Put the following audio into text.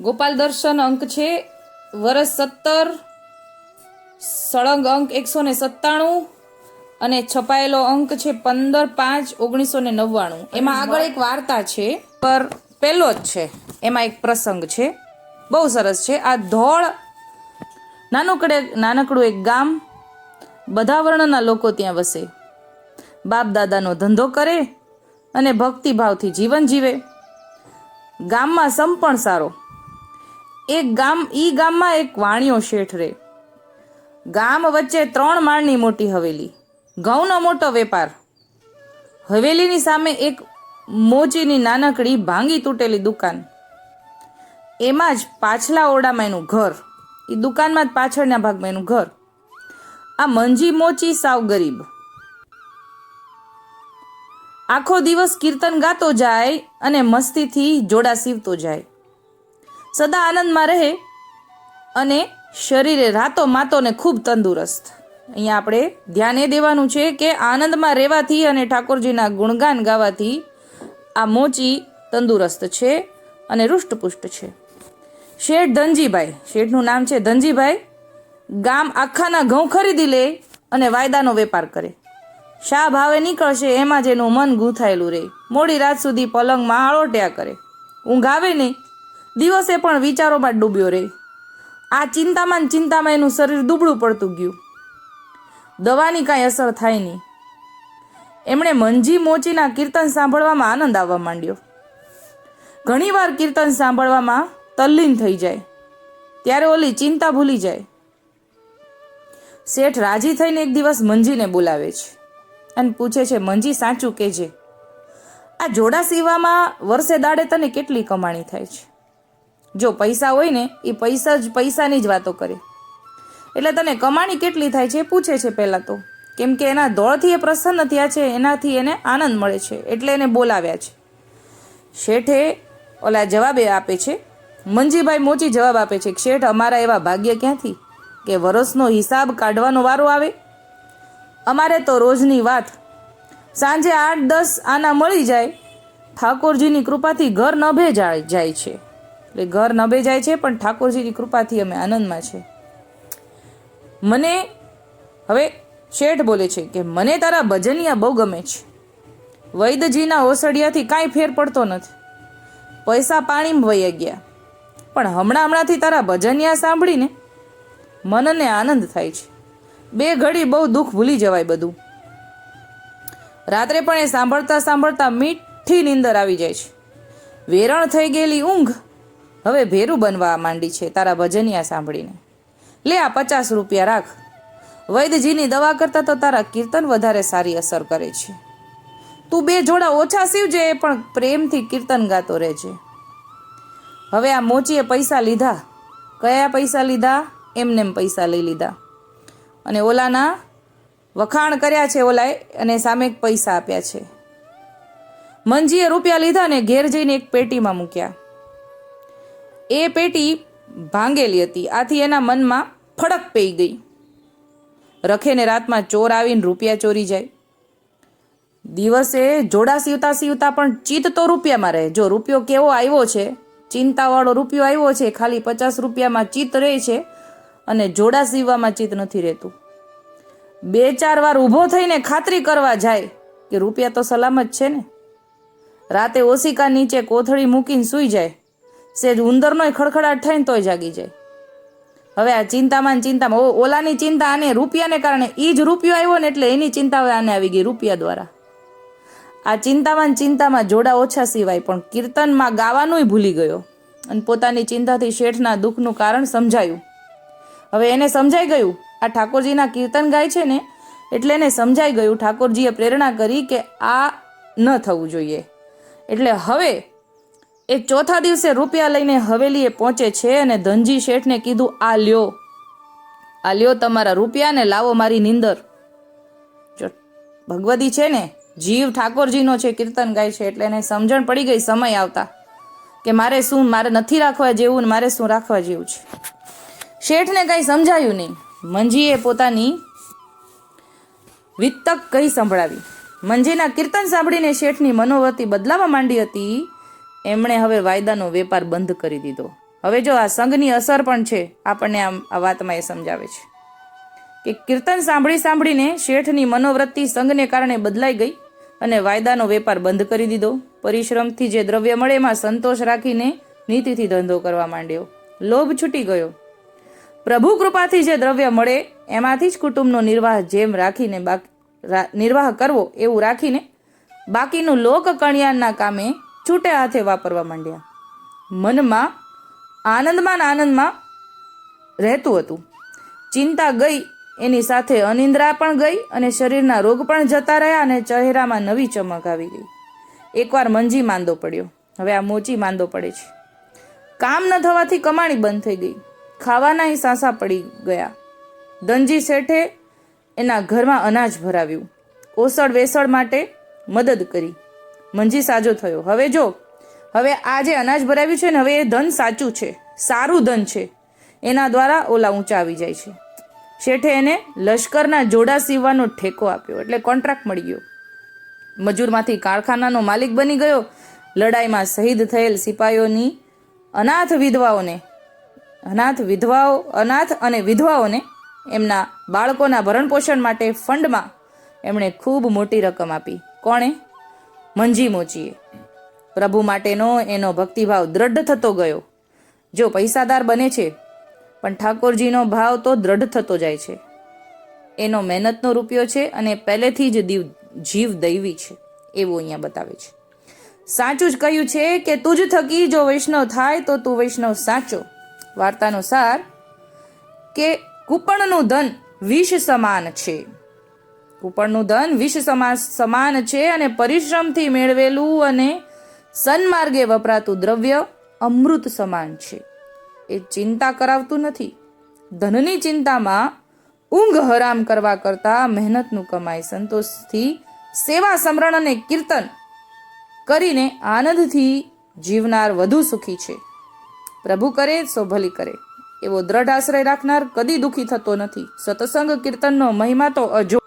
ગોપાલ દર્શન અંક છે. વર્ષ સત્તર, સળંગ અંક એકસો ને સત્તાણું અને છપાયેલો અંક છે પંદર પાંચ ઓગણીસો ને નવ્વાણું. એમાં આગળ એક વાર્તા છે, પર પહેલો જ છે. એમાં એક પ્રસંગ છે. બહુ સરસ છે. આ ધોળ નાનકડે, નાનકડું એક ગામ. બધા વર્ણના લોકો ત્યાં વસે. બાપ દાદાનો ધંધો કરે અને ભક્તિભાવથી જીવન જીવે. ગામમાં સંપણ સારો. એક ગામ, ઈ ગામમાં એક વાણિયો શેઠ રે. ગામ વચ્ચે ત્રણ માળની મોટી હવેલી. ઘઉંનો મોટો વેપાર. હવેલીની સામે એક મોચીની નાનકડી ભાંગી તૂટેલી દુકાન. એમાં જ પાછલા ઓરડામાં એનું ઘર. એ દુકાનમાં જ પાછળના ભાગમાં એનું ઘર. આ મંજી મોચી સાવ ગરીબ. આખો દિવસ કીર્તન ગાતો જાય અને મસ્તીથી જોડા સીવતો જાય. સદા આનંદમાં રહે અને શરીરે રાતો માતો ને ખૂબ તંદુરસ્ત. અહીંયા આપણે ધ્યાન એ દેવાનું છે કે આનંદમાં રહેવાથી અને ઠાકોરજીના ગુણગાન ગાવાથી આ મોચી તંદુરસ્ત છે અને રૂષ્ટપુષ્ટ છે. શેઠ ધનજીભાઈ, શેઠનું નામ છે ધનજીભાઈ, ગામ આખાના ઘઉં ખરીદી લે અને વાયદાનો વેપાર કરે. શા ભાવે નીકળશે એમાં જ એનું મન ગૂંથાયેલું રહે મોડી રાત સુધી પલંગમાં આળોટ્યા કરે. ઊંઘ આવે નહીં દિવસે પણ વિચારોમાં ડૂબ્યો રહે આ ચિંતામાં ચિંતામાં એનું શરીર દુબળું પડતું ગયું. દવાની કાંઈ અસર થાય નહીં. એમણે મંજી મોચીના કીર્તન સાંભળવામાં આનંદ આવવા માંડ્યો. ઘણીવાર કીર્તન સાંભળવામાં તલ્લીન થઈ જાય. ત્યારે ઓલી ચિંતા ભૂલી જાય. શેઠ રાજી થઈને એક દિવસ મંજીને બોલાવે છે અને પૂછે છે, મંજી, સાચું કેજે. આ જોડા સીવામાં વર્ષે દાડે તને કેટલી કમાણી થાય છે? જો પૈસા હોય ને એ પૈસા જ પૈસાની જ વાતો કરે. એટલે તને કમાણી કેટલી થાય છે પૂછે છે પહેલાં તો. કેમ કે એના દોળથી એ પ્રસન્ન થયા છે, એનાથી એને આનંદ મળે છે, એટલે એને બોલાવ્યા છે. શેઠે ઓલા જવાબ એ આપે છે, મંજીભાઈ મોચી જવાબ આપે છે, શેઠ, અમારા એવા ભાગ્ય ક્યાંથી? કે વરસનો હિસાબ કાઢવાનો વારો આવે? અમારે તો રોજની વાત. સાંજે આઠ દસ આના મળી જાય. ઠાકોરજીની કૃપાથી ઘર નભે જાય જાય છે. એટલે ઘર નભે જાય છે, પણ ઠાકોરજીની કૃપાથી અમે આનંદમાં છે મને હવે શેઠ બોલે છે કે મને તારા ભજનિયા બહુ ગમે છે. વૈદજીના ઓસડિયાથી કાંઈ ફેર પડતો નથી. પૈસા પાણીમાં વહી ગયા. પણ હમણાં હમણાંથી તારા ભજનિયા સાંભળીને મનને આનંદ થાય છે. બે ઘડી બહુ દુઃખ ભૂલી જવાય બધું. રાત્રે પણ એ સાંભળતા સાંભળતા મીઠી નીંદર આવી જાય છે. વેરણ થઈ ગયેલી ઊંઘ હવે ભેરું બનવા માંડી છે તારા ભજનિયા સાંભળીને. લે આ પચાસ રૂપિયા રાખ. વૈદ્યજીની દવા કરતાં તો તારા કીર્તન વધારે સારી અસર કરે છે. તું બે જોડા ઓછા સીવજે પણ પ્રેમથી કીર્તન ગાતો રહેજે. હવે આ મોચીએ પૈસા લીધા. કયા પૈસા લીધા? એમનેમ પૈસા લઈ લીધા. અને ઓલાના વખાણ કર્યા છે ઓલાએ અને સામે પૈસા આપ્યા છે. મંજીએ રૂપિયા લીધા ને ઘેર જઈને એક પેટીમાં મૂક્યા. એ પેટી ભાંગેલી હતી. આથી એના મનમાં ફડક પઈ ગઈ. રખેને રાતમાં ચોર આવીને રૂપિયા ચોરી જાય. દિવસે જોડા સીવતા સીવતા પણ ચિત્ત તો રૂપિયામાં રહે. જો રૂપિયો કેવો આવ્યો છે, ચિંતાવાળો રૂપિયો આવ્યો છે, ખાલી પચાસ રૂપિયામાં ચિત્ત રહે છે અને જોડા સીવવામાં ચિત્ત નથી રહેતું. બે ચાર વાર ઊભો થઈને ખાતરી કરવા જાય કે રૂપિયા તો સલામત છે ને? રાતે ઓશિકા નીચે કોથળી મૂકીને સૂઈ જાય. સેજ ઉંદરનોય ખડખડાટ થઈને તોય જાગી જાય. હવે આ ચિંતામાં ચિંતામાં ઓલાની ચિંતા આને રૂપિયાને કારણે એ જ રૂપિયો આવ્યો ને એટલે એની ચિંતા હવે આને આવી ગઈ રૂપિયા દ્વારા. આ ચિંતામાં ચિંતામાં જોડા ઓછા સિવાય પણ કીર્તનમાં ગાવાનુંય ભૂલી ગયો અને પોતાની ચિંતાથી શેઠના દુઃખનું કારણ સમજાયું. હવે એને સમજાઈ ગયું, આ ઠાકોરજીના કીર્તન ગાય છે ને, એટલે એને સમજાઈ ગયું, ઠાકોરજીએ પ્રેરણા કરી કે આ ન થવું જોઈએ. એટલે હવે એ ચોથા દિવસે રૂપિયા લઈને હવેલીએ પહોંચે છે અને ધનજી શેઠને કીધું, આ લ્યો. આ લ્યો તમારા રૂપિયાને, લાવો મારી નીંદર. જો ભગવતી છે ને, જીવ ઠાકોરજીનો છે, કીર્તન ગાય છે, એટલે એને સમજણ પડી ગઈ, સમય આવતા કે મારે શું, મારે નથી રાખવા જેવું ને મારે શું રાખવા જેવું છે. શેઠને કંઈ સમજાયું નહીં. મંજીએ પોતાની વિત્તક કહી સંભળાવી. મંજીના કીર્તન સાંભળીને શેઠની મનોવૃત્તિ બદલાવા માંડી હતી. એમણે હવે વાયદાનો વેપાર બંધ કરી દીધો. હવે જો આ સંઘની અસર પણ છે, આપણને આમ આ વાતમાં એ સમજાવે છે કે કીર્તન સાંભળી સાંભળીને શેઠની મનોવૃત્તિ સંઘને કારણે બદલાઈ ગઈ અને વાયદાનો વેપાર બંધ કરી દીધો. પરિશ્રમથી જે દ્રવ્ય મળે એમાં સંતોષ રાખીને નીતિથી ધંધો કરવા માંડ્યો. લોભ છૂટી ગયો. પ્રભુ કૃપાથી જે દ્રવ્ય મળે, એમાંથી જ કુટુંબનો નિર્વાહ જેમ રાખીને બાકી નિર્વાહ કરવો એવું રાખીને બાકીનું લોક કણિયાણના કામે છૂટે હાથે વાપરવા માંડ્યા. મનમાં, આનંદમાં આનંદમાં રહેતું હતું. ચિંતા ગઈ, એની સાથે અનિંદ્રા પણ ગઈ અને શરીરના રોગ પણ જતા રહ્યા અને ચહેરામાં નવી ચમક આવી ગઈ. એકવાર મંજી માંદો પડ્યો. હવે આ મોચી માંદો પડે છે. કામ ન થવાથી કમાણી બંધ થઈ ગઈ. ખાવાના સાંસા પડી ગયા. દંજી શેઠે એના ઘરમાં અનાજ ભરાવ્યું. ઓસળ વેસળ માટે મદદ કરી. મંજી સાજો થયો. હવે જો, હવે આ જે અનાજ ભરાવ્યું છે ને, હવે એ ધન સાચું છે, સારું ધન છે. એના દ્વારા ઓલા ઊંચા આવી જાય છે. શેઠે એને લશ્કરના જોડા સીવવાનો ઠેકો આપ્યો, એટલે કોન્ટ્રાક્ટ મળી ગયો. મજૂરમાંથી કારખાનાનો માલિક બની ગયો. લડાઈમાં શહીદ થયેલ સિપાહીઓની અનાથ વિધવાઓને, અનાથ વિધવાઓ, અનાથ અને વિધવાઓને એમના બાળકોના ભરણપોષણ માટે ફંડમાં એમણે ખૂબ મોટી રકમ આપી. કોણે? મંજી મોચીએ. પ્રભુ માટેનો એનો ભક્તિભાવ દ્રઢ થતો ગયો. જો પૈસાદાર બને છે, પણ ઠાકોરજીનો ભાવ તો દ્રઢ થતો જાય છે. એનો મહેનતનો રૂપિયો છે અને પહેલેથી જ દીવ, જીવ દૈવી છે, એવું અહીંયા બતાવે છે. સાચું જ કહ્યું છે કે તું જ થકી જો વૈષ્ણવ થાય તો તું વૈષ્ણવ સાચો. વાર્તાનો સાર કે કૂપણનું ધન વિષ સમાન છે. કૂપણનું ધન વિષ સમા સમાન છે અને પરિશ્રમથી મેળવેલું અને સન્માર્ગે વપરાતું દ્રવ્ય અમૃત સમાન છે. એ ચિંતા કરાવતું નથી. ધનની ચિંતામાં ઊંઘ હરામ કરવા કરતાં મહેનતનું કમાઈ સંતોષથી સેવા સમરણ અને કીર્તન કરીને આનંદથી જીવનાર વધુ સુખી છે. પ્રભુ કરે સો ભલી કરે. એવો દ્રઢ આશ્રય રાખનાર કદી દુઃખી થતો નથી. સત્સંગ કીર્તનનો મહિમા તો અજો